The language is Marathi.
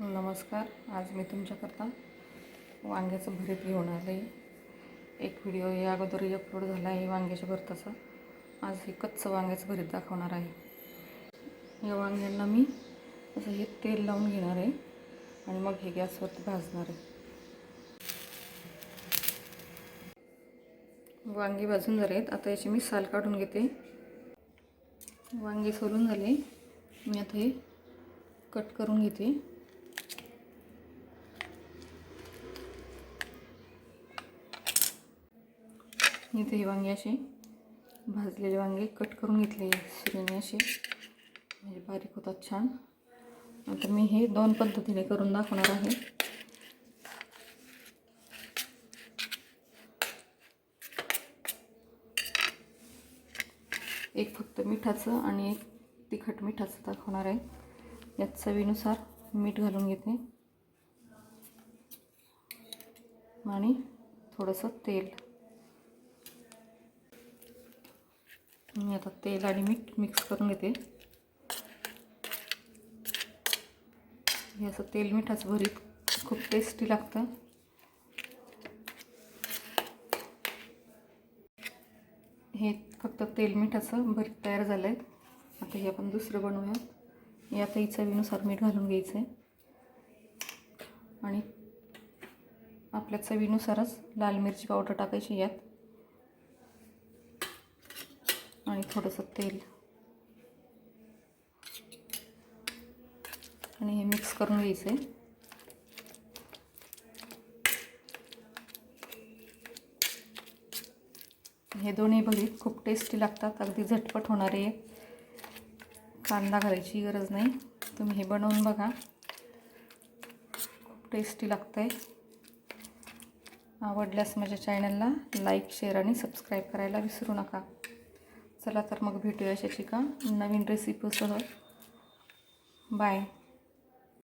नमस्कार आज मी तुमच्याकरता वांग्याचं भरीत घेऊन आले. एक व्हिडिओ या अगोदरही अपलोड झाला आहे वांग्याच्या भरताचा. आज हे कच्चं वांग्याचं भरीत दाखवणार आहे. या वांग्यांना मी असं हे तेल लावून घेणार आहे आणि मग हे गॅसवरती भाजणार आहे. वांगी भाजून झाले आहेत. आता याची मी साल काढून घेते. वांगी सोलून झाले. मी आता हे कट करून घेते. इथे हे वांगे असे भाजलेले वांगे कट करून घेतले सुरीने असे म्हणजे बारीक होतात छान. आता मी हे दोन पद्धतीने करून दाखवणार आहे. एक फक्त मिठाचं आणि एक तिखट मिठाचं दाखवणार आहे. यात चवीनुसार मीठ घालून घेते. आणि थोडंसं तेल. मी आता तेल आणि मीठ मिक्स करून घेते. हे असं तेल मिठाचं भरीत खूप टेस्टी लागतं. हे फक्त तेल मिठाचं भरीत तयार झालं आहे आता हे आपण दुसरं बनवूयात. यातही चवीनुसार मीठ घालून घ्यायचं आहे आणि आपल्या चवीनुसारच लाल मिरची पावडर टाकायची यात. आणि थोडंसं तेल. आणि हे मिक्स करून घ्यायचं आहे हे दोन्ही भजी खूप टेस्टी लागतात. अगदी झटपट होणारे कांदा घालायची गरज नाही. तुम्ही हे बनवून बघा. खूप टेस्टी लागतं आहे आवडल्यास माझ्या चॅनलला लाईक शेअर आणि सबस्क्राईब करायला विसरू नका. चला तर मग भेटूया अशाची का नवीन रेसिपीसह बाय